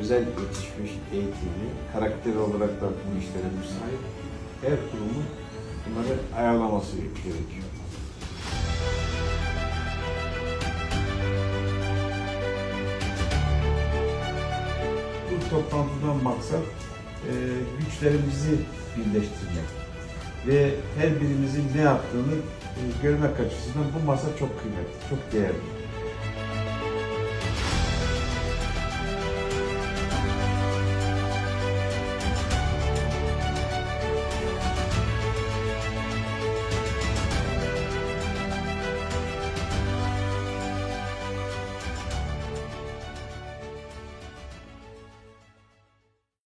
özel yetişmiş, eğitimli, karakter olarak da bu işlere müsait her kurumun bunları ayarlaması gerekiyor. Bu toplantıdan maksat e, güçlerimizi birleştirmek ve her birimizin ne yaptığını e, görmek açısından bu masa çok kıymetli, çok değerli.